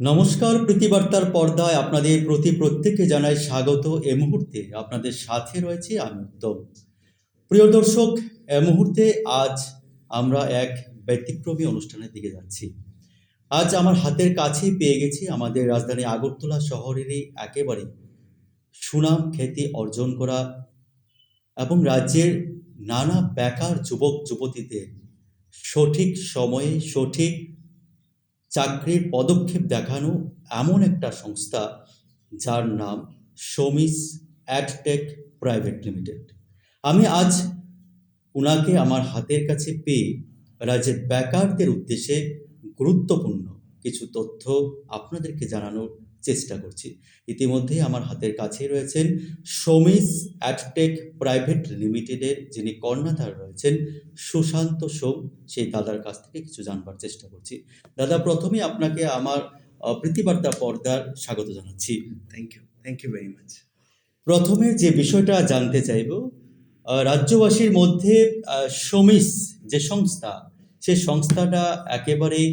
নমস্কার, প্রীতিবার্তার পর্দায় আপনাদের প্রতি প্রত্যেককে জানাই স্বাগত এ মুহূর্তে। আপনাদের সাথে রয়েছে আমি উত্তম। প্রিয় দর্শক, এ মুহূর্তে আজ আমরা এক ব্যতিক্রমী অনুষ্ঠানের দিকে যাচ্ছি। আজ আমার হাতের কাছেই পেয়ে গেছি আমাদের রাজধানী আগরতলা শহরেরই একেবারে সুনাম খ্যাতি অর্জন করা এবং রাজ্যের নানা বেকার যুবক যুবতীদের সঠিক সময়ে সঠিক চাকরির পদক্ষেপ দেখানো এমন একটা সংস্থা যার নাম সমিস অ্যাডটেক প্রাইভেট লিমিটেড আমি আজ ওনাকে আমার হাতের কাছে পেয়ে রাজ্যের বেকারদের উদ্দেশ্যে গুরুত্বপূর্ণ কিছু তথ্য আপনাদেরকে জানানোর চেষ্টা করছি। ইতিমধ্যেই আমার হাতের কাছেই রয়েছেন সমিস অ্যাডটেক প্রাইভেট লিমিটেডের যিনি কর্ণাধার রয়েছেন সুশান্ত সোম সেই দাদার কাছ থেকে কিছু জানবার চেষ্টা করছি। দাদা প্রথমে আপনাকে আমার প্রীতিবার্তা পর্দার স্বাগত জানাচ্ছি। Thank you thank you very much প্রথমে যে বিষয়টা জানতে চাইব রাজ্যবাসীর মধ্যে সমিস যে সংস্থা সে সংস্থাটা একেবারেই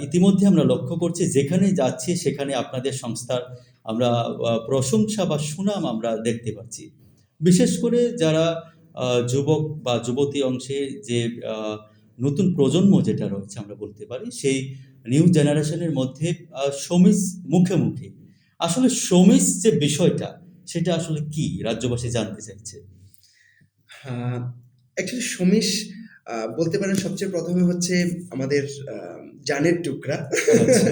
ইতিমধ্যে আমরা লক্ষ্য করছি যেখানে যাচ্ছি সেখানে আপনাদের সংস্থার আমরা প্রশংসা বা সুনাম আমরা দেখতে পাচ্ছি। বিশেষ করে যারা যুবক বা যুবতী অংশে যে নতুন প্রজন্ম যেটা রয়েছে আমরা বলতে পারি সেই নিউ জেনারেশনের মধ্যে সমিস মুখে মুখে আসলে সমিস যে বিষয়টা সেটা আসলে কি? রাজ্যবাসী জানতে চাইছে। অ্যাকচুয়ালি আহ, বলতে পারেন সবচেয়ে প্রথমে হচ্ছে আমাদের জানের টুকরা। আচ্ছা।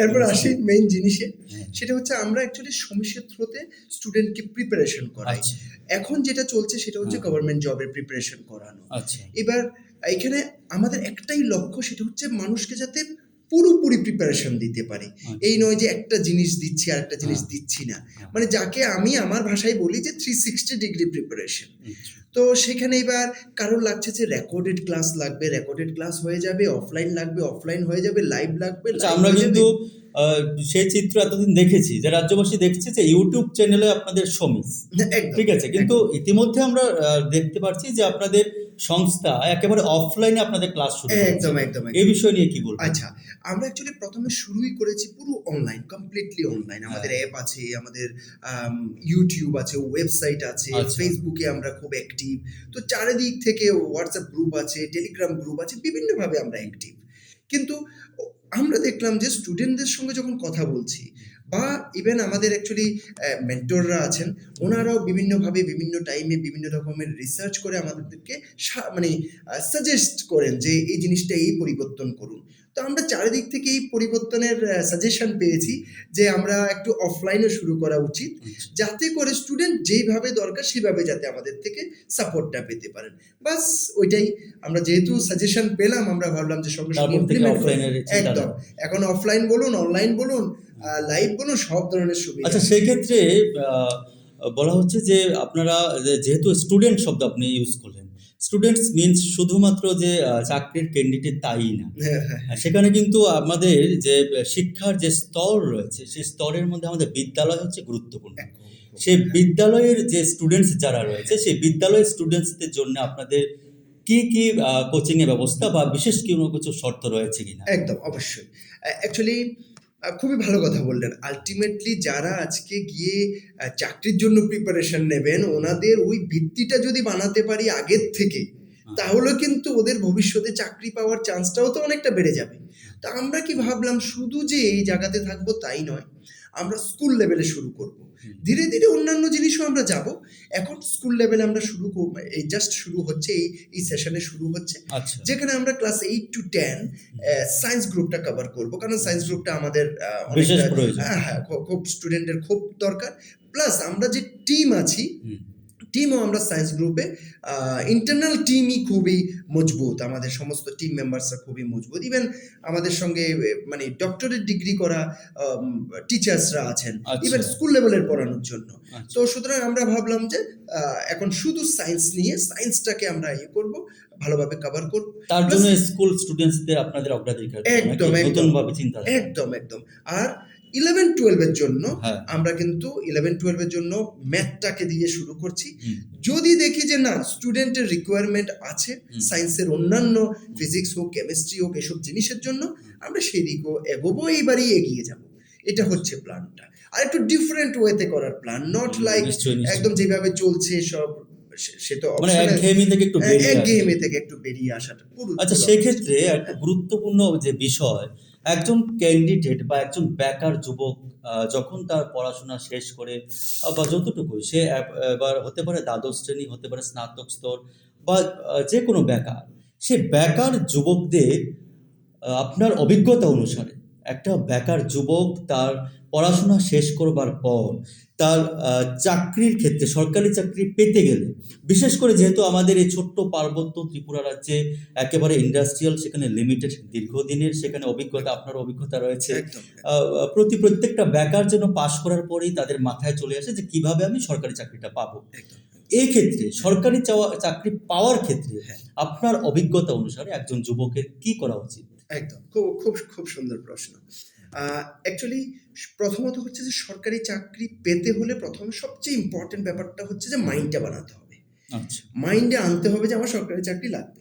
এরপর আসি মেইন জিনিসে। হ্যাঁ। সেটা হচ্ছে আমরা অ্যাকচুয়ালি সমীক্ষেত্রতে থ্রুতে স্টুডেন্টকে প্রিপারেশন করাই। আচ্ছা। এখন যেটা চলছে সেটা হচ্ছে। গভর্নমেন্ট জবের প্রিপারেশন করানো। আচ্ছা। এবার এখানে আমাদের একটাই লক্ষ্য সেটা হচ্ছে মানুষকে যাতে পুরোপুরি প্রিপারেশন দিতে পারি। এই নয় যে একটা জিনিস দিচ্ছি আর একটা জিনিস হ্যাঁ। দিচ্ছি না। হ্যাঁ। মানে যাকে আমি আমার ভাষায় বলি যে থ্রি সিক্সটি ডিগ্রি প্রিপারেশন আচ্ছা। তো সেখানে এবার কারোর লাগছে যে রেকর্ডেড ক্লাস লাগবে রেকর্ডেড ক্লাস হয়ে যাবে অফলাইন লাগবে অফলাইন হয়ে যাবে লাইভ লাগবে আচ্ছা আমরা কিন্তু সেই চিত্র এতদিন দেখেছি। যে রাজ্যবাসী দেখছে যে ইউটিউব চ্যানেলে আপনাদের সমিস ঠিক আছে? কিন্তু ইতিমধ্যে আমরা দেখতে পাচ্ছি যে আপনাদের সংস্থা একেবারে অফলাইনে আপনাদের ক্লাস শুরু একদম একদম এই বিষয় নিয়ে কি বলবেন? আচ্ছা আমরা অ্যাকচুয়ালি প্রথমে শুরুই করেছি পুরো অনলাইন কমপ্লিটলি অনলাইন। আমাদের অ্যাপ আছে আমাদের ইউটিউব আছে ওয়েবসাইট আছে আচ্ছা। ফেসবুকে আমরা খুব অ্যাক্টিভ তো চারিদিক থেকে হোয়াটসঅ্যাপ গ্রুপ আছে টেলিগ্রাম গ্রুপ আছে বিভিন্নভাবে আমরা অ্যাক্টিভ কিন্তু আমরা দেখলাম যে স্টুডেন্টদের সঙ্গে যখন কথা বলছি বা ইভেন আমাদের অ্যাকচুয়ালি মেন্টররা আছেন ওনারাও বিভিন্নভাবে বিভিন্ন টাইমে বিভিন্ন রকমের রিসার্চ করে আমাদেরকে মানে সাজেস্ট করেন যে এই জিনিসটা এই পরিবর্তন করুন। তো আমরা চারিদিক থেকে এই পরিবর্তনের সাজেশন পেয়েছি যে আমরা একটু অফলাইনে শুরু করা উচিত আচ্ছা। যাতে করে স্টুডেন্ট যেইভাবে দরকার সেভাবে যাতে আমাদের থেকে সাপোর্টটা পেতে পারেন। বাস ওইটাই আমরা যেহেতু সাজেশন পেলাম আমরা ভাবলাম যে সঙ্গে সঙ্গে একদম। এখন অফলাইন বলুন অনলাইন বলুন লাইভ বলুন সব ধরনের সুবিধা আচ্ছা সেই ক্ষেত্রে বলা হচ্ছে যে আপনারা যেহেতু স্টুডেন্ট শব্দ আপনি ইউজ করলেন স্টুডেন্টস মিনস শুধুমাত্র যে চাকরির ক্যান্ডিডেট তাই না? হ্যাঁ, হ্যাঁ, সেখানে কিন্তু আমাদের যে শিক্ষার যে স্তর রয়েছে সেই স্তরের মধ্যে আমাদের বিদ্যালয় হচ্ছে গুরুত্বপূর্ণ। সেই বিদ্যালয়ের যে স্টুডেন্টস যারা রয়েছে সেই বিদ্যালয়ের স্টুডেন্টসদের জন্য আপনাদের কি কি কোচিং এর ব্যবস্থা বা বিশেষ কোনো কিছু শর্ত রয়েছে কিনা? একদম অবশ্যই। অ্যাকচুয়ালি খুবই ভালো কথা বললেন। আলটিমেটলি যারা আজকে গিয়ে চাকরির জন্য প্রিপারেশন নেবেন ওনাদের ওই ভিত্তিটা যদি বানাতে পারি আগের থেকে তাহলে কিন্তু ওদের ভবিষ্যতে চাকরি পাওয়ার চান্সটাও তো অনেকটা বেড়ে যাবে। তা আমরা কি ভাবলাম? শুধু যে এই জায়গাতে থাকব তাই নয় আমরা স্কুল লেভেলে শুরু করব। ধীরে ধীরে অন্যান্য জিনিসও আমরা যাব। এখন স্কুল লেভেলে আমরা শুরু করব এই জাস্ট শুরু হচ্ছে এই এই সেশনে শুরু হচ্ছে। আচ্ছা। যেখানে আমরা class eight to ten science গ্রুপটা কভার করব। কারণ সায়েন্স গ্রুপটা আমাদের হ্যাঁ হ্যাঁ খুব- স্টুডেন্টের খুব দরকার। প্লাস আমরা যে টিম আছি। টিমও আমরা সায়েন্স গ্রুপে ইন্টারনাল টিমই খুবই মজবুত। আমাদের সমস্ত টিম মেম্বার্সরা খুবই মজবুত। ইভেন আমাদের সঙ্গে মানে ডক্টরেট ডিগ্রি করা টিচার্সরা আছেন। ইভেন স্কুল লেভেলের পড়ানোর জন্য। আচ্ছা। তো সুতরাং আমরা ভাবলাম যে এখন শুধু সায়েন্স নিয়ে সায়েন্সটাকে আমরা ইয়ে করব ভালোভাবে কভার করব। তার জন্য স্কুল স্টুডেন্টসদের আপনাদের অগ্রাধিকার একদম, একদম। নতুনভাবে চিন্তা একদম একদম। আর ইলেভেন টুয়েলভের জন্য হ্যাঁ। আমরা কিন্তু ইলেভেন টুয়েলভের জন্য ম্যাথটাকে দিয়ে শুরু করছি। যদি দেখি যে না স্টুডেন্টের রিকোয়ারমেন্ট আছে সায়েন্সের অন্যান্য ফিজিক্স হোক কেমিস্ট্রি হোক এসব জিনিসের জন্য আমরা সেই দিকেও এগোবো এইবারই এগিয়ে যাব। এটা হচ্ছে প্ল্যানটা আর একটু ডিফারেন্ট ওয়েতে করার প্ল্যান নট লাইক। একদম যেভাবে চলছে সব সে- তো মানে একঘেয়েমি থেকে একটু একঘেয়েমি থেকে একটু বেরিয়ে আসাটা পুরো আচ্ছা সেক্ষেত্রে একটা গুরুত্বপূর্ণ যে বিষয় একজন ক্যান্ডিডেট বা একজন বেকার যুবক যখন তার পড়াশোনা শেষ করে বা যতটুকু সে এবার হতে পারে দ্বাদশ শ্রেণি হতে পারে স্নাতক স্তর বা যে কোনো বেকার সে বেকার যুবকদের আপনার অভিজ্ঞতা অনুসারে একটা বেকার যুবক তার পড়াশোনা শেষ করবার পর তার চাকরির ক্ষেত্রে সরকারি চাকরি পেতে গেলে বিশেষ করে যেহেতু আমাদের এই ছোট্ট পার্বত্য ত্রিপুরা রাজ্যে একেবারে ইন্ডাস্ট্রিয়াল সেখানে লিমিটেড দীর্ঘদিনের সেখানে অভিজ্ঞতা আপনার অভিজ্ঞতা রয়েছে। প্রতি প্রত্যেকটা বেকার যেন পাশ করার পরেই তাদের মাথায় চলে আসে যে কীভাবে আমি সরকারি চাকরিটা পাবো। এই ক্ষেত্রে সরকারি চাওয়া- চাকরি পাওয়ার ক্ষেত্রে হ্যাঁ। আপনার অভিজ্ঞতা অনুসারে একজন যুবকের কি করা উচিত? একদম খুব খুব খুব সুন্দর প্রশ্ন। অ্যাকচুয়ালি প্রথমত হচ্ছে যে সরকারি চাকরি পেতে হলে প্রথম সবচেয়ে ইম্পর্টেন্ট ব্যাপারটা হচ্ছে যে মাইন্ডটা বানাতে হবে। আচ্ছা। মাইন্ডে আনতে হবে যে আমার সরকারি চাকরি লাগবে।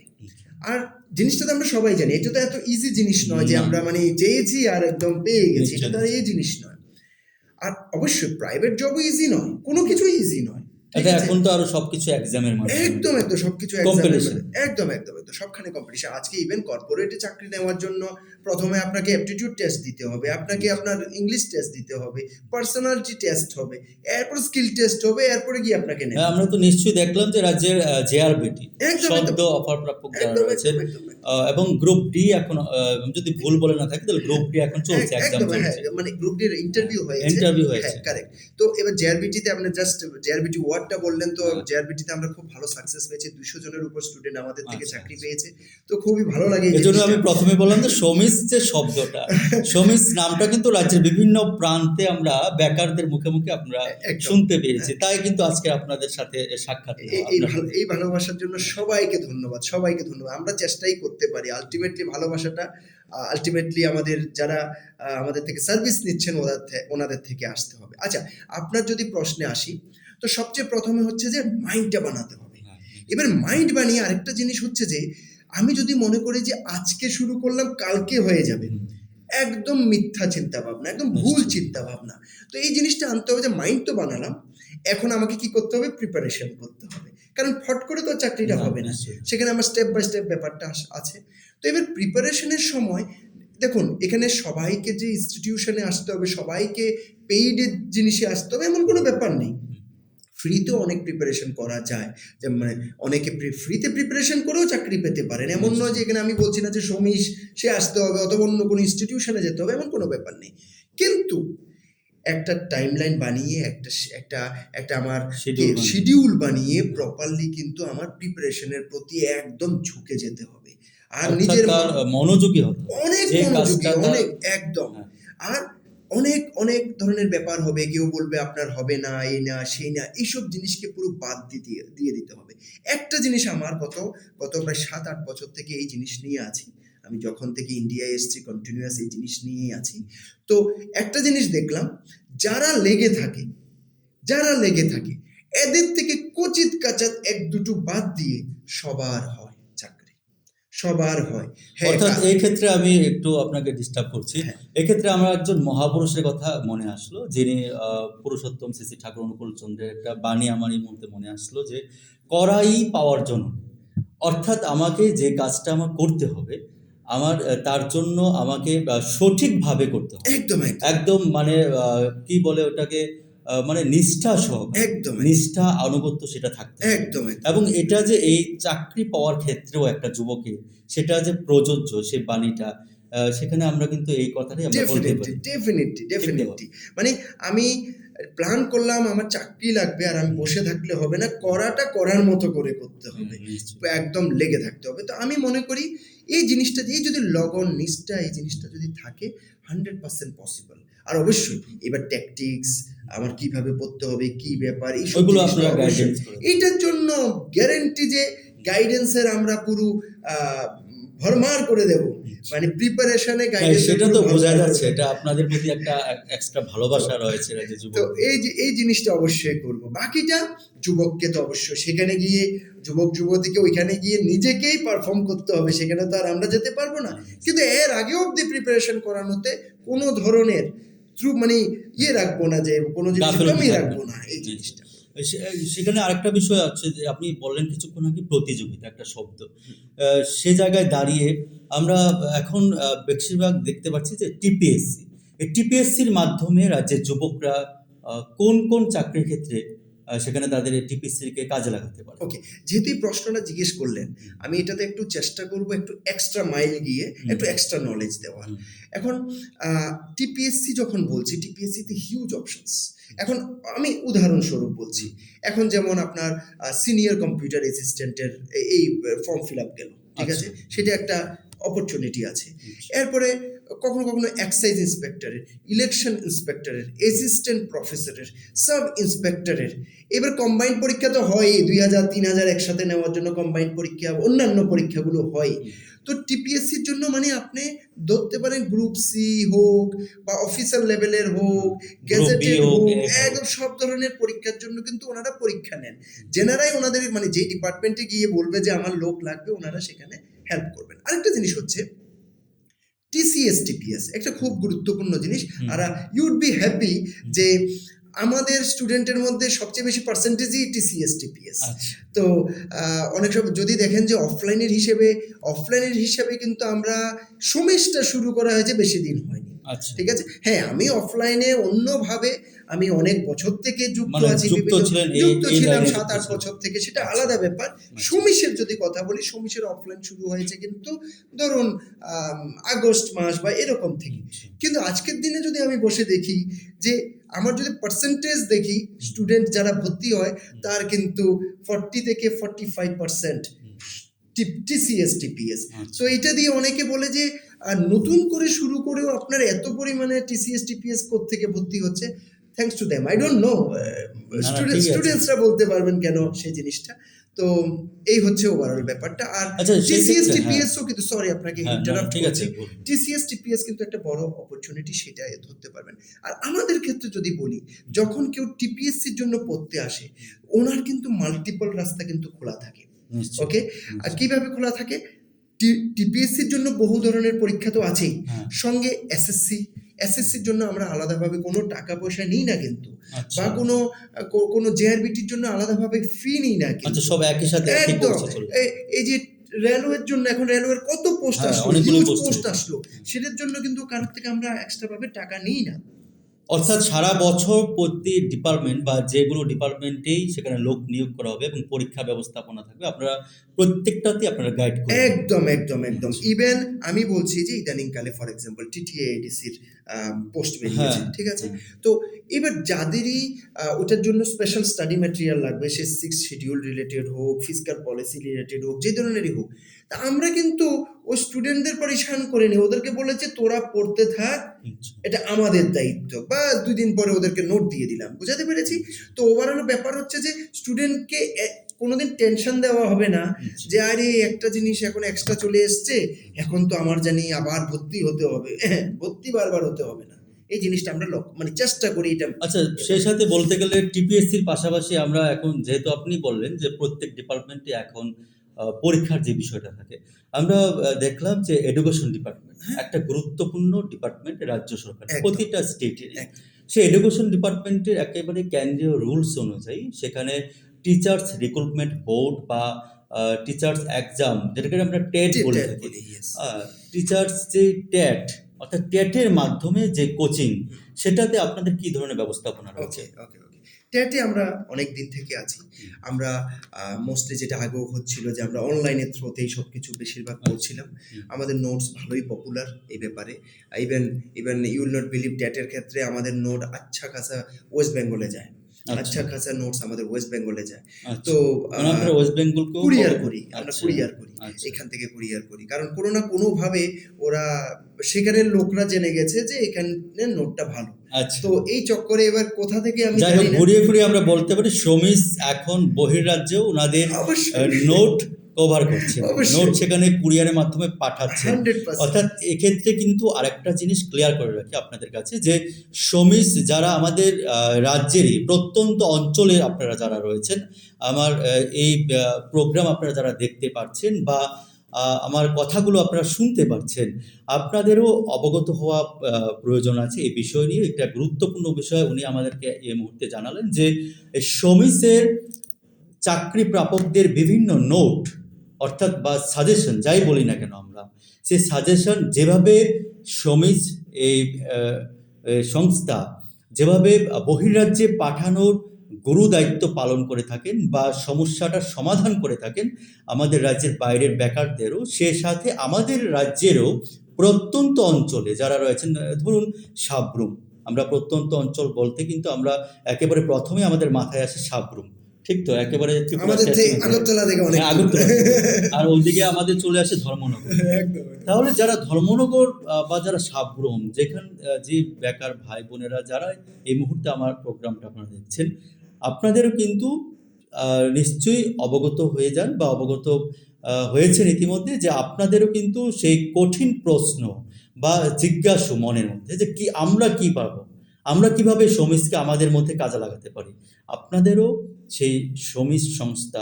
আর জিনিসটা তো আমরা সবাই জানি এটা তো এত ইজি জিনিস নয় যে আমরা মানে চেয়েছি আর একদম পেয়ে গেছি এটা তো আর এই জিনিস নয়। আর অবশ্যই প্রাইভেট জবও ইজি নয় কোনো কিছুই ইজি নয়। আছে? এখন তো আরও সবকিছু এক্সামের মাধ্যমে। একদম একদম সবকিছু exam একদম একদম একদম সবখানে কম্পিটিশন আজকে ইভেন কর্পোরেটে চাকরি নেওয়ার জন্য প্রথমে আপনাকে অ্যাপটিটিউড টেস্ট দিতে হবে আপনাকে আপনার ইংলিশ টেস্ট দিতে হবে পার্সোনালিটি টেস্ট হবে এরপর স্কিল টেস্ট হবে এরপরে গিয়ে আপনাকে নেবে। হ্যাঁ, আমরা তো নিশ্চয়ই দেখলাম যে রাজ্যের জেআরবিটি সদ্য অফার প্রাপক যারা রয়েছে এবং গ্রুপ ডি এখন যদি ভুল বলে না থাকে তাহলে গ্রুপ ডি এখন চলছে একদম হ্যাঁ মানে গ্রুপ ডির ইন্টারভিউ হয়েছে। ইন্টারভিউ হয়েছে। হ্যাঁ কারেক্ট তো এবার জেআরবিটিতে আপনি জাস্ট জেআরবিটি ওয়ার্ডটা বললেন তো হ্যাঁ। জেআরবিটিতে আমরা খুব ভালো সাকসেস পেয়েছি দুশো জনের উপর স্টুডেন্ট আমাদের থেকে আচ্ছা, চাকরি আচ্ছা। পেয়েছে তো খুবই ভালো লাগে এই জন্য আমি প্রথমে বললাম যে সমিস যে শব্দটা সমিস নামটা কিন্তু রাজ্যের বিভিন্ন প্রান্তে আমরা বেকারদের মুখে মুখে আমরা। শুনতে পেরেছি তাই কিন্তু আজকে আপনাদের সাথে সাক্ষাৎ। এই- ভালোবাসার জন্য সবাইকে ধন্যবাদ সবাইকে ধন্যবাদ আমরা চেষ্টাই করতে পারি আলটিমেটলি ভালোবাসাটা আলটিমেটলি আমাদের যারা আমাদের থেকে সার্ভিস নিচ্ছেন ওনাদের থেকে আসতে হবে আচ্ছা আপনার যদি প্রশ্নে আসি তো সবচেয়ে প্রথমে হচ্ছে যে মাইন্ডটা বানাতে হবে। এবার মাইন্ড বানিয়ে আরেকটা জিনিস হচ্ছে যে আমি যদি মনে করি যে আজকে শুরু করলাম কালকে হয়ে যাবে। একদম মিথ্যা চিন্তা ভাবনা একদম ভুল। চিন্তা ভাবনা তো এই জিনিসটা আনতে হবে যে মাইন্ড তো বানালাম এখন আমাকে কি করতে হবে? প্রিপারেশন করতে হবে। কারণ ফট করে তো চাকরিটা হবে না। সেখানে আমার স্টেপ বাই স্টেপ ব্যাপারটা আছে। তো এবার প্রিপারেশনের সময় দেখুন এখানে সবাইকে যে ইনস্টিটিউশনে আসতে হবে সবাইকে পেইডের জিনিসে আসতে হবে এমন কোনো ব্যাপার নেই। ফ্রিতেও অনেক প্রিপারেশন করা যায়। যে মানে অনেকে ফ্রিতে প্রিপারেশন করেও চাকরি পেতে পারেন। এমন নয় যে এখানে আমি বলছি না যে সমীশ সে আসতে হবে অথবা অন্য কোনো ইনস্টিটিউশনে যেতে হবে এমন কোনো ব্যাপার নেই। কিন্তু একটা টাইমলাইন বানিয়ে একটা একটা একটা আমার শিডিউল বানিয়ে। প্রপারলি কিন্তু আমার প্রিপারেশনের প্রতি একদম ঝুঁকে যেতে হবে। আর নিজের মনোযোগী হবে। অনেক মনোযোগী অনেক একদম। হ্যাঁ। আর অনেক অনেক ধরনের ব্যাপার হবে, কেউ বলবে আপনার হবে না এই না সেই না এইসব জিনিসকে পুরো বাদ দিয়ে দিয়ে দিতে হবে। একটা জিনিস আমার গত গত প্রায় সাত আট বছর থেকে এই জিনিস নিয়ে আছি। আমি যখন থেকে ইন্ডিয়ায় এসেছি কন্টিনিউয়াস এই জিনিস নিয়েই আছি। তো একটা জিনিস দেখলাম, যারা লেগে থাকে, যারা লেগে থাকে, এদের থেকে কচিত কাচাত এক দুটো বাদ দিয়ে সবার হয়। সবার হয়। হ্যাঁ অর্থাৎ এই ক্ষেত্রে আমি একটু আপনাকে ডিস্টার্ব করছি। হ্যাঁ। এক্ষেত্রে আমার একজন মহাপুরুষের কথা মনে আসলো যিনি পুরুষোত্তম শ্রী শ্রী ঠাকুর অনুকূল চন্দ্রের একটা বাণী আমার এই মুহূর্তে মনে আসলো যে করাই পাওয়ার জন্য। অর্থাৎ আমাকে যে কাজটা আমার করতে হবে আমার তার জন্য আমাকে সঠিকভাবে করতে হবে। একদম একদম। মানে কি বলে ওটাকে মানে নিষ্ঠা সহ একদম নিষ্ঠা আনুগত্য সেটা থাকতে একদম এবং এটা যে এই চাকরি পাওয়ার ক্ষেত্রেও একটা যুবকের সেটা যে প্রযোজ্য সে বাণীটা সেখানে আমরা কিন্তু এই কথাটাই আমরা বলতে পারি। ডেফিনেটলি ডেফিনেটলি মানে আমি প্ল্যান করলাম আমার চাকরি লাগবে আর আমি বসে থাকলে হবে না করাটা করার মতো করে করতে হবে। একদম লেগে থাকতে হবে। তো আমি মনে করি এই জিনিসটা দিয়ে যদি লগন নিষ্ঠা এই জিনিসটা যদি থাকে হান্ড্রেড পার্সেন্ট পসিবল আর অবশ্যই এবার ট্যাকটিক্স আমার কীভাবে পড়তে হবে কি ব্যাপার এইটার জন্য গ্যারেন্টি যে গাইডেন্সের আমরা পুরো আহ, ভরমার করে দেব। মানে প্রিপারেশনে হ্যাঁ, সেটা তো বোঝা যাচ্ছে। এটা আপনাদের প্রতি একটা এক্সট্রা ভালোবাসা রয়েছে তো এই যে এই জিনিসটা অবশ্যই করব। বাকিটা যুবককে তো অবশ্যই। সেখানে গিয়ে যুবক যুবতীকে ওইখানে গিয়ে নিজেকেই পারফর্ম করতে হবে। সেখানে তো আর আমরা যেতে পারব না। কিন্তু এর আগে অব্দি প্রিপারেশন করানোতে কোনো ধরনের মানে ইয়ে রাখব না যে কোনো জিনিস রাখব না। এই জিনিসটা। সেখানে আরেকটা বিষয় আছে যে আপনি বললেন কিছুক্ষণ আগে প্রতিযোগিতা একটা শব্দ। সে জায়গায় দাঁড়িয়ে আমরা এখন বেশিরভাগ দেখতে পাচ্ছি যে টিপিএসসি। এই টিপিএসসির মাধ্যমে রাজ্যের যুবকরা কোন কোন চাকরির ক্ষেত্রে সেখানে তাদের টিপিএসসিকে কাজে লাগাতে পারে। ওকে যেহেতু এই প্রশ্নটা জিজ্ঞেস করলেন আমি এটাতে একটু চেষ্টা করব একটু এক্সট্রা মাইল গিয়ে একটু এক্সট্রা নলেজ দেওয়ার। এখন টিপিএসসি যখন বলছি টিপিএসসিতে হিউজ অপশনস এখন আমি উদাহরণস্বরূপ বলছি এখন যেমন আপনার সিনিয়র কম্পিউটার অ্যাসিস্ট্যান্টের এই ফর্ম ফিল আপ গেল ঠিক আছে? আচ্ছা। সেটা একটা অপরচুনিটি আছে। এরপরে কখনো কখনো এক্সাইজ ইন্সপেক্টরের ইলেকশন ইন্সপেক্টরের অ্যাসিস্ট্যান্ট প্রফেসরের সাব ইন্সপেক্টরের এবার কম্বাইন্ড পরীক্ষা তো হয় দুই হাজার তিন হাজার একসাথে নেওয়ার জন্য কম্বাইন্ড পরীক্ষা অন্যান্য পরীক্ষাগুলো হয় তো টিপিএসসির জন্য মানে আপনি ধরতে পারেন গ্রুপ সি হোক বা অফিসার লেভেলের হোক গ্যাজেটেড হোক। একদম সব ধরনের পরীক্ষার জন্য কিন্তু ওনারা পরীক্ষা নেন। জেনারাই ওনাদের মানে যেই ডিপার্টমেন্টে গিয়ে বলবে যে আমার লোক লাগবে ওনারা সেখানে হেল্প করবেন। আরেকটা জিনিস হচ্ছে টিসিএস টিপিএস একটা খুব গুরুত্বপূর্ণ জিনিস। আর ইউড বি হ্যাপি যে আমাদের স্টুডেন্টের মধ্যে সবচেয়ে বেশি পার্সেন্টেজই টিসিএস টিপিএস তো অনেক সময় যদি দেখেন যে অফলাইনের হিসেবে অফলাইনের হিসেবে কিন্তু আমরা সমেসটা শুরু করা হয়েছে বেশি দিন হয়নি। আচ্ছা। ঠিক আছে? হ্যাঁ আমি অফলাইনে অন্যভাবে আমি অনেক বছর থেকে যুক্ত মানে আছি যুক্ত ছিলাম সাত আট বছর থেকে সেটা আচ্ছা। আলাদা ব্যাপার আচ্ছা। সমিশের যদি কথা বলি সমিশের অফলাইন শুরু হয়েছে কিন্তু ধরুন আগস্ট মাস বা এরকম থেকে আচ্ছা। কিন্তু আজকের দিনে যদি আমি বসে দেখি যে আমার যদি পার্সেন্টেজ দেখি স্টুডেন্ট যারা ভর্তি হয় তার কিন্তু ফর্টি থেকে forty five percent TCS TPS. তো এটা দিয়ে অনেকে বলে যে নতুন করে শুরু করেও আপনার এত পরিমাণে টিসিএস টিপিএস থেকে ভর্তি হচ্ছে thanks to them I don't know. স্টুডেন্টসরা বলতে পারবেন কেন সেই জিনিসটা। তো এই হচ্ছে ওভারঅল ব্যাপারটা। আর আচ্ছা টিসিএস ক্ষেত্রে, হ্যাঁ। টিপিএস ও কিন্তু সরি আপনাকে হ্যাঁ, ইন্টারাপ্ট ঠিক আছে টিসিএস টিপিএস কিন্তু একটা বড় অপরচুনিটি সেটা ধরতে পারবেন। আর আমাদের ক্ষেত্রে যদি বলি যখন কেউ টিপিএসসির জন্য পড়তে আসে ওনার কিন্তু মাল্টিপল রাস্তা কিন্তু খোলা থাকে। ওকে আর কীভাবে খোলা থাকে? টিপিএসসির জন্য বহু ধরনের পরীক্ষা তো আছেই। হ্যাঁ, সঙ্গে এসএসসি এসএসসির জন্য আমরা আলাদাভাবে কোনো টাকা পয়সা নিই না কিন্তু। আচ্ছা। বা কোনো কোনো জেআরবিটির জন্য আলাদাভাবে ফি নিই না আচ্ছা কিন্তু সব একই সাথে একদম। এই- যে রেলওয়ের জন্য এখন রেলওয়ের কত পোস্ট হ্যাঁ, আসলো? পোস্ট আসলো। সেটার জন্য কিন্তু কারোর থেকে আমরা এক্সট্রা ভাবে টাকা নিই না। অর্থাৎ সারা বছর প্রতি ডিপার্টমেন্ট বা যেগুলো ডিপার্টমেন্টেই সেখানে লোক নিয়োগ করা হবে এবং পরীক্ষা ব্যবস্থাপনা থাকবে। আপনারা প্রত্যেকটাতে আপনারা গাইড করবেন। একদম একদম একদম। ইভেন আমি বলছি যে ইদানিংকালে ফর এক্সাম্পল টিটিএডিসির পোস্ট বেরিয়েছে হ্যাঁ। ঠিক আছে? তো এবার যাদেরই ওটার জন্য স্পেশাল স্টাডি ম্যাটেরিয়াল লাগবে সে সিক্স শিডিউল রিলেটেড হোক ফিজিক্যাল পলিসি রিলেটেড হোক যে ধরনেরই হোক তা আমরা কিন্তু ওই স্টুডেন্টদের পরিশান করে নিই। ওদেরকে বলেছে তোরা পড়তে থাক আচ্ছা, এটা আমাদের দায়িত্ব। বা দুই দিন পরে ওদেরকে নোট দিয়ে দিলাম বুঝাতে পেরেছি? তো ওভারঅল ব্যাপার হচ্ছে যে স্টুডেন্টকে কোনোদিন টেনশন দেওয়া হবে না। যে আরে একটা জিনিস এখন এক্সট্রা চলে এসছে এখন তো আমার জানি আবার ভর্তি হতে হবে। হ্যাঁ, ভর্তি বারবার হতে হবে না। এই জিনিসটা আমরা লক্ষ্য মানে চেষ্টা করি এটা আচ্ছা সেই সাথে বলতে গেলে টিপিএসসির পাশাপাশি আমরা এখন যেহেতু আপনি বললেন যে প্রত্যেক ডিপার্টমেন্টে এখন পরীক্ষার যে বিষয়টা থাকে আমরা দেখলাম যে এডুকেশন ডিপার্টমেন্ট একটা গুরুত্বপূর্ণ ডিপার্টমেন্ট রাজ্য সরকার প্রতিটা স্টেটের সেই এডুকেশন ডিপার্টমেন্টের একেবারে কেন্দ্রীয় রুলস অনুযায়ী সেখানে টিচার্স রিক্রুটমেন্ট বোর্ড বা টিচার্স এক্সাম যেটাকে আমরা টেট বলে থাকি. টিচার্স যে টেট অর্থাৎ টেটের মাধ্যমে যে কোচিং সেটাতে আপনাদের কি ধরনের ব্যবস্থাপনা রয়েছে? ওকে ওকে ওকে আমরা অনেক দিন থেকে আছি। আমরা মোস্টলি যেটা আগেও হচ্ছিল যে আমরা অনলাইনের থ্রোতেই সব কিছু বেশিরভাগ করছিলাম। আমাদের নোটস ভালোই পপুলার এই ব্যাপারে। Even even you'll not believe ট্যাটের ক্ষেত্রে আমাদের নোট আচ্ছা খাসা ওয়েস্ট বেঙ্গলে যায় আচ্ছা। খাসা নোটস আমাদের ওয়েস্ট বেঙ্গলে যায়। আচ্ছা। তো আমরা ওয়েস্ট বেঙ্গল কুরিয়ার করি আমরা আচ্ছা, কুরিয়ার করি আচ্ছা। এখান থেকে কুরিয়ার করি। কারণ কোনো না কোনো ভাবে ওরা সেখানের লোকরা জেনে গেছে যে এখানে নোটটা ভালো। আচ্ছা। তো এই চক্করে এবার কোথা থেকে আমি যাই হোক জানি না। ঘুরিয়ে ফিরিয়ে আমরা বলতে পারি শ্রমিক এখন বহির্রাজ্যেও ওনাদের অবশ্যই। নোট কভার অবশ্যই। নোট সেখানে কুরিয়ারের মাধ্যমে পার্সেন্ট অর্থাৎ এক্ষেত্রে কিন্তু আরেকটা জিনিস ক্লিয়ার করে রাখি আপনাদের কাছে যে সমিস যারা আমাদের রাজ্যেরই প্রত্যন্ত অঞ্চলের আপনারা যারা রয়েছেন আমার এই প্রোগ্রাম আপনারা যারা দেখতে পাচ্ছেন বা আমার কথাগুলো আপনারা শুনতে পাচ্ছেন আপনাদেরও অবগত হওয়া প্রয়োজন আছে এই বিষয় নিয়ে। একটা গুরুত্বপূর্ণ বিষয় উনি আমাদেরকে এই মুহূর্তে জানালেন যে সমিসের চাকরি প্রাপকদের বিভিন্ন নোট অর্থাৎ বা সাজেশন যাই বলি না কেন আমরা, সে সাজেশন যেভাবে সমিজ, এই সংস্থা যেভাবে বহির্রাজ্যে পাঠানোর গুরু দায়িত্ব পালন করে থাকেন বা সমস্যাটার সমাধান করে থাকেন, আমাদের রাজ্যের বাইরের বেকারদেরও, সে সাথে আমাদের রাজ্যেরও প্রত্যন্ত অঞ্চলে যারা রয়েছেন ধরুন সাবরুম, আমরা প্রত্যন্ত অঞ্চল বলতে কিন্তু আমরা একেবারে প্রথমে আমাদের মাথায় আসে সাবরুম। ঠিক তো একেবারে আমাদের আগরতলা থেকে অনেক হ্যাঁ, আগরতলা। আর ওইদিকে আমাদের চলে আসে ধর্মনগর। তাহলে যারা ধর্মনগর বা যারা সাবগ্রহম যেখান যে বেকার ভাই বোনেরা যারা এই মুহূর্তে আমার প্রোগ্রামটা আপনারা দেখছেন আপনাদেরও কিন্তু নিশ্চয়ই অবগত হয়ে যান বা অবগত আহ, হয়েছেন ইতিমধ্যে যে আপনাদেরও কিন্তু সেই কঠিন প্রশ্ন বা জিজ্ঞাসু মনের মধ্যে যে কি আমরা কি পারব? আমরা কীভাবে সমিজকে আমাদের মধ্যে কাজে লাগাতে পারি? আপনাদেরও সেই সমিস সংস্থা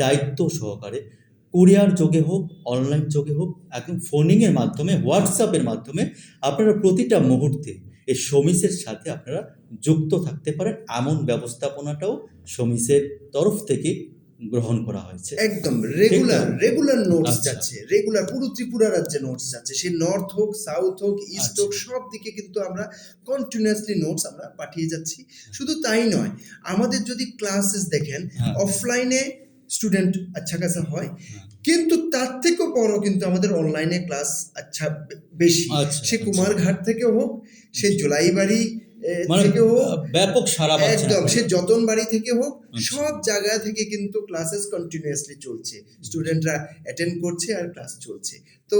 দায়িত্ব সহকারে কুরিয়ার যোগে হোক, অনলাইন যোগে হোক এখন ফোনিংয়ের মাধ্যমে, হোয়াটসঅ্যাপের মাধ্যমে আপনারা প্রতিটা মুহূর্তে এই সমিসের সাথে আপনারা যুক্ত থাকতে পারেন। এমন ব্যবস্থাপনাটাও সমিসের তরফ থেকে গ্রহণ করা হয়েছে একদম রেগুলার রেগুলার নোটস। যাচ্ছে রেগুলার পুরো ত্রিপুরা রাজ্যে নোটস যাচ্ছে সে নর্থ হোক সাউথ হোক ইস্ট আচ্ছা। হোক সব দিকে কিন্তু আমরা কন্টিনিউয়াসলি নোটস আমরা পাঠিয়ে যাচ্ছি শুধু তাই নয় আমাদের যদি ক্লাসেস দেখেন হ্যাঁ। অফলাইনে স্টুডেন্ট আচ্ছা কাছে হয় হ্যাঁ। কিন্তু তার থেকেও বড় কিন্তু আমাদের অনলাইনে ক্লাস আচ্ছা বেশি আচ্ছা, সে আচ্ছা। কুমারঘাট থেকে হোক সে জুলাইবাড়ি থেকে হোক ব্যাপক সারা একদম সে যতন বাড়ি থেকে হোক আচ্ছা। সব জায়গা থেকে কিন্তু ক্লাসেস কন্টিনিউয়াসলি চলছে। স্টুডেন্টরা অ্যাটেন্ড করছে আর ক্লাস চলছে। তো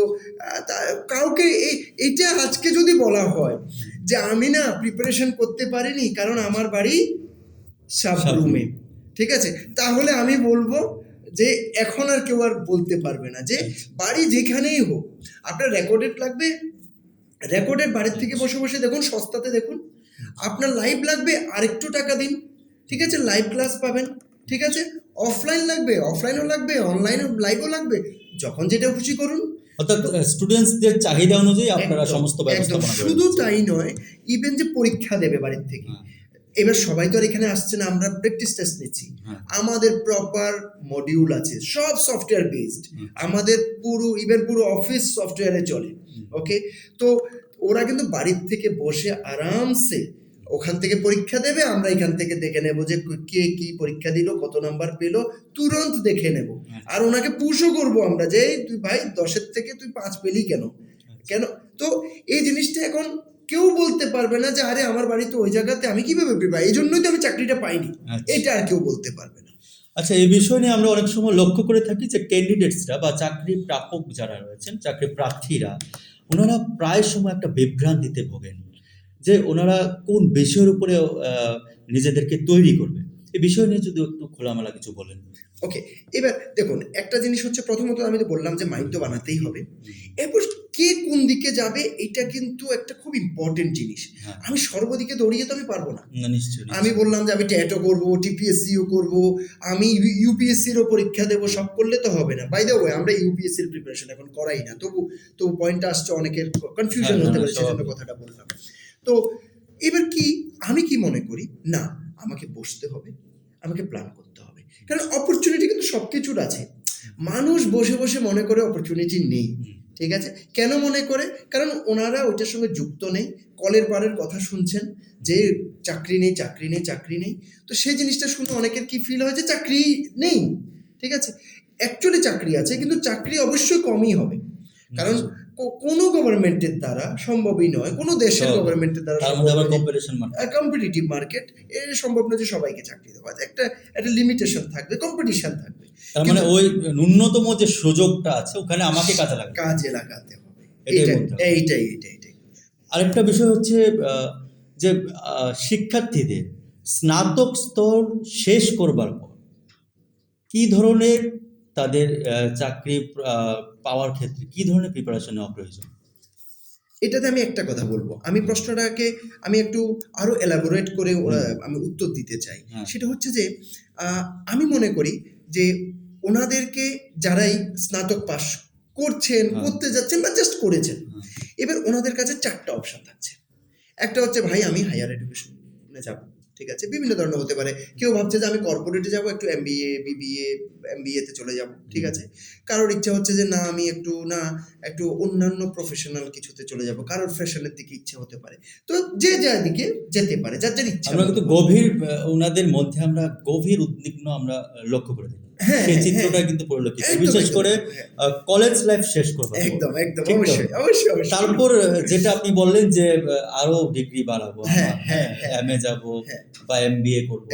কাউকে এই এইটা আজকে যদি বলা হয় যে আমি না প্রিপারেশন করতে পারিনি কারণ আমার বাড়ি সাবরুমে ঠিক আছে? তাহলে আমি বলব যে এখন আর কেউ আর বলতে পারবে না যে বাড়ি যেখানেই হোক আপনার রেকর্ডেড লাগবে? রেকর্ডেড বাড়ির থেকে বসে বসে দেখুন সস্তাতে দেখুন। আপনার লাইভ লাগবে আরেকটু টাকা দিন ঠিক আছে? লাইভ ক্লাস পাবেন ঠিক আছে? অফলাইন লাগবে অফলাইনও লাগবে অনলাইনও লাইভও লাগবে যখন যেটা খুশি করুন। অর্থাৎ স্টুডেন্টসদের চাহিদা অনুযায়ী আপনারা সমস্ত ব্যবস্থাপনা শুধু তাই নয় ইভেন যে পরীক্ষা দেবে বাড়ির থেকে হ্যাঁ, এবার সবাই তো আর এখানে আসছে না আমরা প্র্যাকটিস টেস্ট নিচ্ছি। হ্যাঁ। আমাদের প্রপার মডিউল আছে সব সফটওয়্যার বেসড আমাদের পুরো ইভেন পুরো অফিস সফটওয়্যারে চলে ওকে তো ওরা কিন্তু বাড়ির থেকে বসে আরামসে ওখান থেকে পরীক্ষা দেবে আমরা এখান থেকে দেখে নেব যে কে কি পরীক্ষা দিল কত নাম্বার পেল তুরন্ত দেখে নেব। আচ্ছা। আর ওনাকে পুশও করব আমরা যে তুই ভাই দশের থেকে তুই পাঁচ পেলি কেন? কেন? তো এই জিনিসটা এখন কেউ বলতে পারবে না যে আরে আমার বাড়ি তো ওই জায়গাতে আমি কীভাবে পাই এই জন্যই তো আমি চাকরিটা পাইনি। আচ্ছা। এটা আর কেউ বলতে পারবে না। আচ্ছা এই বিষয় নিয়ে আমরা অনেক সময় লক্ষ্য করে থাকি যে ক্যান্ডিডেটসরা বা চাকরি প্রাপক যারা রয়েছেন চাকরি প্রার্থীরা ওনারা প্রায় সময় একটা বিভ্রান্তিতে ভোগেন যে ওনারা কোন বিষয়ের উপরে নিজেদেরকে তৈরি করবে। এই বিষয় নিয়ে যদি একটু খোলামেলা কিছু বলেন। ওকে, এবার দেখুন, একটা জিনিস হচ্ছে প্রথমত আমি তো বললাম যে মাইন্ড তো বানাতেই হবে। এরপর কে কোন দিকে যাবে এটা কিন্তু একটা খুব ইম্পর্টেন্ট জিনিস। হ্যাঁ। আমি সর্বদিকে দৌড়িয়ে তো আমি পারব না। আমি বললাম যে আমি ট্যাটো করব টিপিএসসিও করব আমি ইউপিএসসিরও পরীক্ষা দেবো সব করলে তো হবে না। বাই দ্য ওয়ে আমরা ইউপিএসসির প্রিপারেশন এখন করাই না। তবু তবু পয়েন্টটা আসছে অনেকের কনফিউশন হ্যাঁ, হতে হ্যাঁ, পারে সেজন্য কথাটা বললাম। তো এবার কি আমি কি মনে করি? না আমাকে বসতে হবে আমাকে প্ল্যান করতে হবে। কারণ অপরচুনিটি কিন্তু সব কিছুর আছে মানুষ বসে বসে মনে করে অপরচুনিটি নেই। ঠিক আছে? কেন মনে করে? কারণ ওনারা ওইটার সঙ্গে যুক্ত নেই। কলের পাড়ের কথা শুনছেন যে চাকরি নেই চাকরি নেই চাকরি নেই। তো সেই জিনিসটা শুনে অনেকের কি ফিল হয় যে চাকরি নেই? ঠিক আছে? অ্যাকচুয়ালি চাকরি আছে, কিন্তু চাকরি অবশ্যই কমই হবে। কারণ কোনো গভর্নমেন্টের দ্বারা সম্ভবই নয় কোনো দেশের গভর্নমেন্টের দ্বারা নয়। কম্পিটিটিভ মার্কেট এ সম্ভব না যে সবাইকে চাকরি দেওয়া। একটা একটা লিমিটেশন থাকবে কম্পিটিশন থাকবে। তার মানে ওই ন্যূনতম যে সুযোগটা আছে ওখানে আমাকে কাজে লাগবে কাজে লাগাতে হবে। এইটাই। এইটাই এইটাই আরেকটা বিষয় হচ্ছে যে শিক্ষার্থীদের স্নাতক স্তর শেষ করবার পর কি ধরনের তাদের চাকরি পাওয়ার ক্ষেত্রে কি ধরনের প্রিপারেশন নেওয়া প্রয়োজন এটাতে আমি একটা কথা বলব আমি প্রশ্নটাকে আমি একটু আরও এলাবোরেট করে আমি উত্তর দিতে চাই হ্যাঁ। সেটা হচ্ছে যে আমি মনে করি যে ওনাদেরকে যারাই স্নাতক পাস করছেন হ্যাঁ। করতে যাচ্ছেন বা জাস্ট করেছেন হ্যাঁ। এবার ওনাদের কাছে চারটা অপশন থাকছে একটা হচ্ছে ভাই আমি হায়ার এডুকেশনে যাব ঠিক আছে? বিভিন্ন ধরনের হতে পারে। কেউ ভাবছে যে আমি কর্পোরেটে যাব একটু M B A BBA M বিএতে চলে যাব ঠিক আছে? কারোর ইচ্ছা হচ্ছে যে না আমি একটু না একটু অন্যান্য প্রফেশনাল কিছুতে চলে যাব। কারোর ফ্যাশনের দিকে ইচ্ছা হতে পারে। তো যে যার দিকে যেতে পারে যার যার ইচ্ছা আমরা কিন্তু গভীর ওনাদের মধ্যে আমরা গভীর উদ্বিগ্ন আমরা লক্ষ্য করে হ্যাঁ, সেই হ্যাঁ, চিত্রটা কিন্তু পরিলক্ষিত বিশেষ করে হ্যাঁ, কলেজ লাইফ শেষ করব একদম একদম অবশ্যই অবশ্যই তারপর যেটা আপনি বললেন যে আরও ডিগ্রি বাড়াবো হ্যাঁ, হ্যাঁ, হ্যাঁ। এম এ যাব হ্যাঁ। বা এম বি এ করব।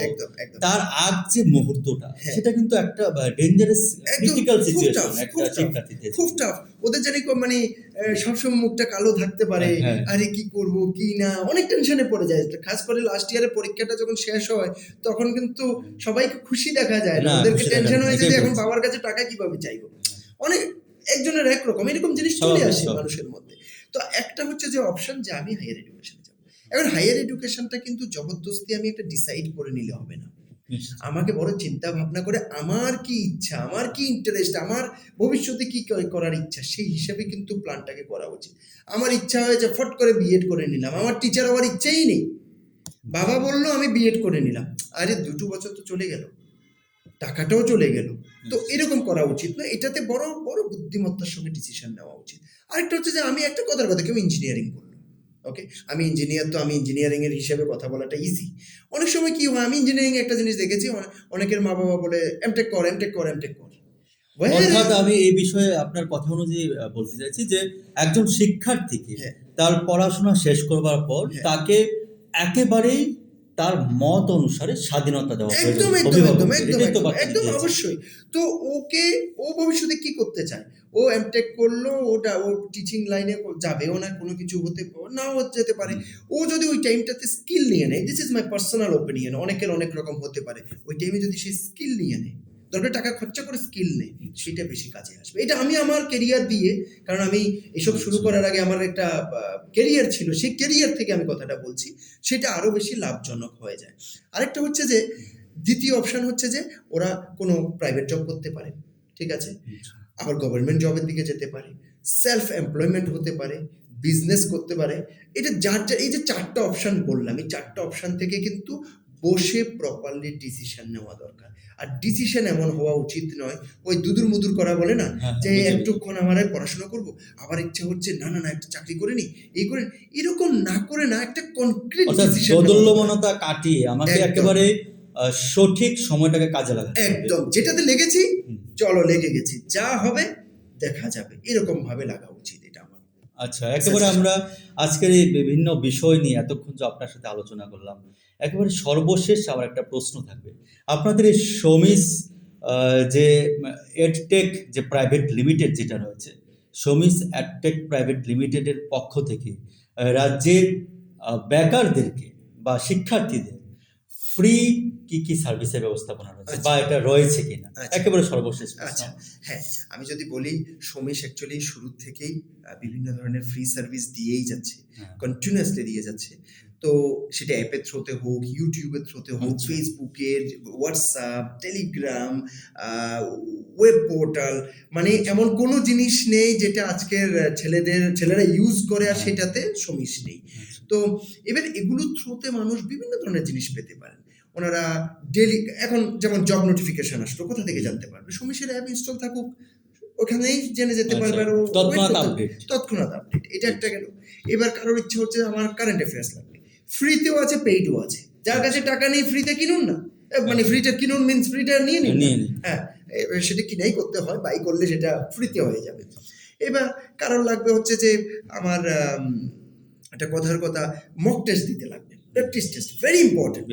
তার আগ যে মুহূর্তটা হ্যাঁ। সেটা কিন্তু একটা ডেঞ্জারাস ক্রিটিক্যাল সিচুয়েশন একটা শিক্ষার্থীদের খুব টাফ ওদের জানি মানে সবসময় মুখটা কালো থাকতে পারে। হ্যাঁ। আরে কি করব কি না? অনেক টেনশনে পড়ে যায়। খাস করে লাস্ট ইয়ারের পরীক্ষাটা যখন শেষ হয় তখন কিন্তু সবাইকে খুশি দেখা যায় না। ওদেরকে টেনশন হয়ে যায় যে এখন বাবার কাছে টাকা কীভাবে চাইব? অনেক একজনের একরকম এরকম জিনিস চলে আসে মানুষের মধ্যে। তো একটা হচ্ছে যে অপশন যে আমি হায়ার এডুকেশনে যাব। এখন হায়ার এডুকেশনটা কিন্তু জবরদস্তি আমি একটা ডিসাইড করে নিলে হবে না। আমাকে বড় চিন্তা ভাবনা করে আমার কি ইচ্ছা আমার কি ইন্টারেস্ট আমার ভবিষ্যতে কি করার ইচ্ছা সেই হিসাবে কিন্তু প্ল্যানটাকে করা উচিত। আমার ইচ্ছা হয়েছে ফট করে বিএড করে নিলাম আমার টিচার হওয়ার ইচ্ছাই নেই। বাবা বলল আমি বিএড করে নিলাম। আরে দুটো বছর তো চলে গেল টাকাটাও চলে গেল। তো এরকম করা উচিত না এটাতে বড় বড় বুদ্ধিমত্তার সঙ্গে ডিসিশন নেওয়া উচিত। আরেকটা হচ্ছে যে আমি একটা কথার কথা কেউ ইঞ্জিনিয়ারিং করল ওকে আমি ইঞ্জিনিয়ার তো আমি ইঞ্জিনিয়ারিং এর হিসেবে কথা বলাটা ইজি অনেক সময় কি হয় আমি ইঞ্জিনিয়ারিং একটা জিনিস দেখেছি অনেকের মা বাবা বলে এমটেক কর এমটেক কর এমটেক কর অর্থাৎ আমি এই বিষয়ে আপনার কথা অনুযায়ী বলতে চাইছি যে একজন শিক্ষার্থীকে হ্যাঁ। তার পড়াশোনা শেষ করবার পর হ্যাঁ। তাকে একেবারেই তার মত অনুসারে স্বাধীনতা দেওয়া একদম একদম একদম একদম একদম। অবশ্যই। তো ওকে ও ভবিষ্যতে কি করতে চায়? ও এমটেক করল ওটা ও টিচিং লাইনে যাবেও না কোনো কিছু হতে নাও যেতে পারে। ও যদি ওই টাইমটাতে স্কিল নিয়ে নেয় this is my personal opinion অনেকের অনেক রকম হতে পারে ওই টাইমে যদি সে স্কিল নিয়ে নেয় দরকার টাকা খরচা করে স্কিল নেই সেটা বেশি কাজে আসবে। এটা আমি আমার কেরিয়ার দিয়ে কারণ আমি এসব শুরু আচ্ছা। করার আগে আমার একটা কেরিয়ার ছিল সেই কেরিয়ার থেকে আমি কথাটা বলছি সেটা আরও বেশি লাভজনক হয়ে যায়। আরেকটা হচ্ছে যে দ্বিতীয় অপশন হচ্ছে যে ওরা কোনো প্রাইভেট জব করতে পারে ঠিক আছে? আবার গভর্নমেন্ট জবের দিকে যেতে পারে সেলফ এমপ্লয়মেন্ট হতে পারে বিজনেস করতে পারে। এটা যার যা এই যে চারটা অপশান বললাম এই চারটা অপশান থেকে কিন্তু বসে প্রপারলি ডিসিশন নেওয়া দরকার। আর ডিসিশন এমন হওয়া উচিত নয় ওই দুদুর মুদুর করা বলে না হ্যাঁ, যে একটুক্ষণ আমার পড়াশোনা করব আবার ইচ্ছা হচ্ছে না না না একটা চাকরি করে নি এই করে এরকম না করে না একটা কনক্রিট ডিসিশন দোদুল্যমনতা কাটিয়ে আমাকে একেবারে সঠিক সময়টাকে কাজে লাগাতে একদম। যেটাতে লেগেছি চলো লেগে গেছি যা হবে দেখা যাবে এরকম ভাবে লাগা উচিত। আচ্ছা একেবারে আমরা আজকের এই বিভিন্ন বিষয় নিয়ে এতক্ষণ যে আপনার সাথে আলোচনা করলাম, একেবারে সর্বশেষ আমার একটা প্রশ্ন থাকবে। আপনাদের এই সমিস যে, এডটেক যে প্রাইভেট লিমিটেড যেটা রয়েছে সমিস এডটেক প্রাইভেট লিমিটেডের পক্ষ থেকে রাজ্যের বেকারদেরকে বা শিক্ষার্থীদের ফ্রি কি কি সার্ভিসের ব্যবস্থাপনা রয়েছে বা এটা রয়েছে কিনা আচ্ছা। একেবারে সর্বশেষ আচ্ছা হ্যাঁ আমি যদি বলি সোমেশ অ্যাকচুয়ালি শুরু থেকেই বিভিন্ন ধরনের ফ্রি সার্ভিস দিয়েই যাচ্ছে। কন্টিনিউয়াসলি দিয়ে যাচ্ছে তো সেটা অ্যাপের থ্রোতে হোক ইউটিউবের থ্রোতে হোক আচ্ছা। ফেসবুকের হোয়াটসঅ্যাপ টেলিগ্রাম ওয়েব পোর্টাল মানে এমন কোনো জিনিস নেই যেটা আজকের ছেলেদের ছেলেরা ইউজ করে আর হ্যাঁ। সেটাতে সমীশ নেই আচ্ছা। তো এবার এগুলোর থ্রুতে মানুষ বিভিন্ন ধরনের জিনিস পেতে পারেন ওনারা ডেলি এখন যেমন জব নোটিফিকেশন আসলো কোথা থেকে জানতে পারবে? সমীশের অ্যাপ ইনস্টল থাকুক ওখানেই জেনে যেতে পারবে আর আচ্ছা, তৎক্ষণাৎ আপডেট এটা একটা গেল। এবার কারোর ইচ্ছে হচ্ছে আমার কারেন্ট অ্যাফেয়ার্স লাগবে। ফ্রিতেও আছে পেইডও আছে। যার কাছে টাকা নেই ফ্রিতে কিনুন না। মানে আচ্ছা। ফ্রিটা কিনুন মিন্স ফ্রিটা নিয়ে নিন হ্যাঁ সেটা কিনাই করতে হয় বাই করলে সেটা ফ্রিতে হয়ে যাবে। এবার কারোর লাগবে হচ্ছে যে আমার একটা কথার কথা মক টেস্ট দিতে লাগবে। প্র্যাকটিস টেস্ট ভেরি ইম্পর্টেন্ট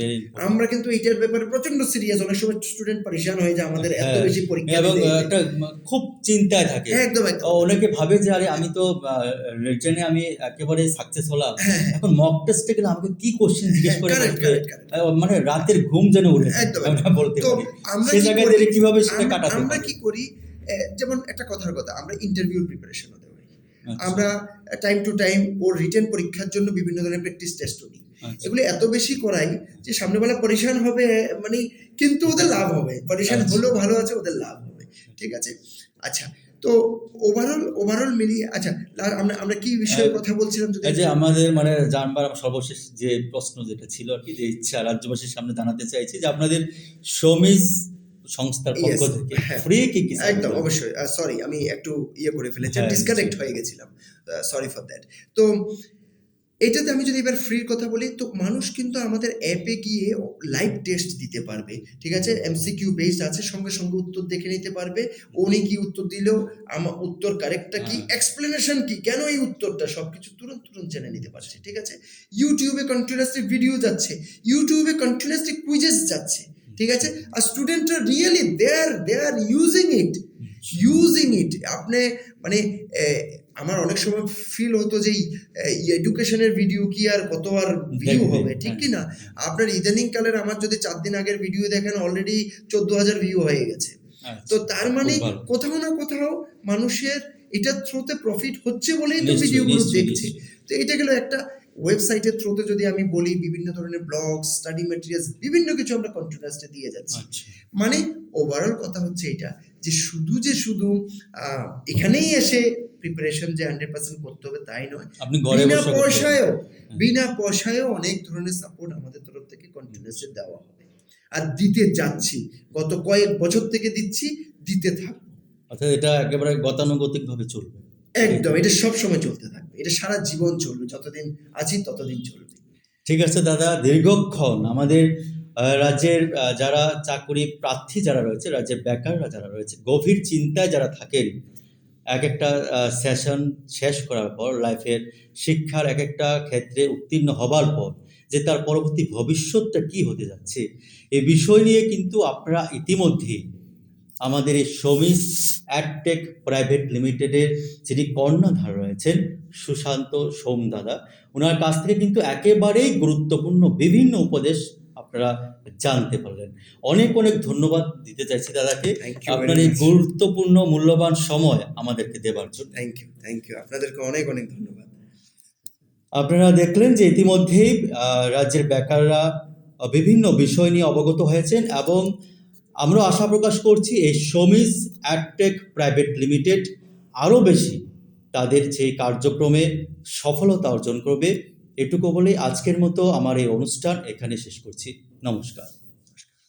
আমরা কিন্তু এইটার ব্যাপারে প্রচণ্ড সিরিয়াস অনেক সময় স্টুডেন্ট পরিশান হয়ে যায় আমাদের এত হ্যাঁ, বেশি পরীক্ষা এবং একটা খুব চিন্তায় থাকে। একদম একদম। অনেকে ভাবে যে আরে আমি তো রিটেনে আমি একেবারে সাকসেস হলাম। হ্যাঁ এখন মক টেস্টে গেলে আমাকে কি কোশ্চেন জিজ্ঞেস করে মানে রাতের ঘুম যেন উঠে একদম, বলতে পারি। সে জায়গায় কীভাবে সেটা কাটাতে আমরা কি করি? যেমন একটা কথার কথা আমরা ইন্টারভিউ প্রিপারেশনও আচ্ছা, আমরা time to time or written পরীক্ষার জন্য বিভিন্ন ধরনের প্র্যাকটিস টেস্টও নিই আচ্ছা। এগুলো এত বেশি করাই যে সামনেবেলা পরিশান হবে মানে কিন্তু ওদের লাভ হবে। পরিশান আচ্ছা। হলেও ভালো আছে ওদের লাভ হবে। ঠিক আছে? আচ্ছা তো ওভারঅল ওভারঅল মিলিয়ে আচ্ছা আমরা আমরা কি বিষয়ে কথা বলছিলাম যদি যে আমাদের মানে জানবার সর্বশেষ যে প্রশ্ন যেটা ছিল আর কি যে ইচ্ছা রাজ্যবাসীর সামনে জানাতে চাইছি যে আপনাদের সমিজ সংস্থার পক্ষ থেকে হ্যাঁ। ফ্রি কি কি একদম অবশ্যই। সরি আমি একটু ইয়ে করে ফেলেছি হ্যাঁ, ডিসকানেক্ট হয়ে গেছিলাম। সরি ফর দ্যাট তো এটাতে আমি যদি এবার ফ্রির কথা বলি তো মানুষ কিন্তু আমাদের অ্যাপে গিয়ে লাইভ টেস্ট দিতে পারবে। ঠিক আছে? এমসিকিউ বেসড আছে সঙ্গে সঙ্গে উত্তর দেখে নিতে পারবে। উনি কি উত্তর দিলেও আমার উত্তর কারেক্টটা কি? হ্যাঁ। এক্সপ্লেনেশন কি? কেন এই উত্তরটা? সব কিছু তুরন্ত তুরন্ত জেনে নিতে পারছে। ঠিক আছে? ইউটিউবে কন্টিনিউয়াসলি ভিডিও যাচ্ছে ইউটিউবে কন্টিনিউয়াসলি কুইজেস যাচ্ছে। ঠিক আছে? আর স্টুডেন্টরা really they are they are using it using it আপনি মানে আমার অনেক সময় ফিল হতো যে এডুকেশনের ভিডিও কি আর কত আর ভিউ হবে ঠিক হ্যাঁ। কি না আপনার ইদানিং কালের আমার যদি চার দিন আগের ভিডিও দেখেন অলরেডি চোদ্দ হাজার ভিউ হয়ে গেছে। আচ্ছা, তো তার মানে কোথাও না কোথাও মানুষের এটার থ্রুতে প্রফিট হচ্ছে বলেই তো ভিডিওগুলো দেখছে। তো এটা গেলো একটা ওয়েবসাইটের থ্রুতে যদি আমি বলি বিভিন্ন ধরনের ব্লগ স্টাডি মেটেরিয়ালস বিভিন্ন কিছু আমরা কন্টিনিউয়াসলি দিয়ে যাচ্ছি। আচ্ছা। মানে ওভারঅল কথা হচ্ছে এটা যে শুধু যে শুধু আহ, এখানেই এসে প্রিপারেশন যে হান্ড্রেড পার্সেন্ট করতে হবে তাই নয়। বিনা পয়সায়ও বিনা পয়সায়ও অনেক ধরনের সাপোর্ট আমাদের তরফ থেকে কন্টিনিউসলি দেওয়া হবে। আর দিতে যাচ্ছি গত কয়েক বছর থেকে দিচ্ছি দিতে থাকব অর্থাৎ এটা একেবারে গতানুগতিক ভাবে চলবে। একদম এটা সব সময় চলতে থাকবে। এটা সারা জীবন চলবে যতদিন আছি ততদিন চলবে। ঠিক আছে দাদা দীর্ঘক্ষণ আমাদের রাজ্যের যারা চাকরি প্রার্থী যারা রয়েছে রাজ্যের বেকাররা যারা রয়েছে গভীর চিন্তায় যারা থাকেন এক একটা সেশন শেষ করার পর লাইফের শিক্ষার এক একটা ক্ষেত্রে উত্তীর্ণ হবার পর যে তার পরবর্তী ভবিষ্যৎটা কি হতে যাচ্ছে এই বিষয় নিয়ে কিন্তু আপনারা ইতিমধ্যেই আমাদের এই সমিস অ্যাডটেক প্রাইভেট লিমিটেডের যিনি কর্ণধার রয়েছেন সুশান্ত সোম দাদা ওনার কাছ থেকে কিন্তু একেবারেই গুরুত্বপূর্ণ বিভিন্ন উপদেশ আপনারা জানতে পারলেন। অনেক অনেক ধন্যবাদ দিতে চাইছি দাদাকে। আপনার এই গুরুত্বপূর্ণ মূল্যবান সময় আমাদেরকে দেবার জন্য। থ্যাংক ইউ থ্যাংক ইউ আপনাদেরকে অনেক অনেক ধন্যবাদ। আপনারা দেখলেন যে ইতিমধ্যেই রাজ্যের বেকাররা বিভিন্ন বিষয় নিয়ে অবগত হয়েছেন এবং আমরা আশা প্রকাশ করছি এই সমিস অ্যাডটেক প্রাইভেট লিমিটেড আরও বেশি তাদের যে কার্যক্রমে সফলতা অর্জন করবে। এটুকু বলেই আজকের মতো আমার এই অনুষ্ঠান এখানে শেষ করছি। নমস্কার।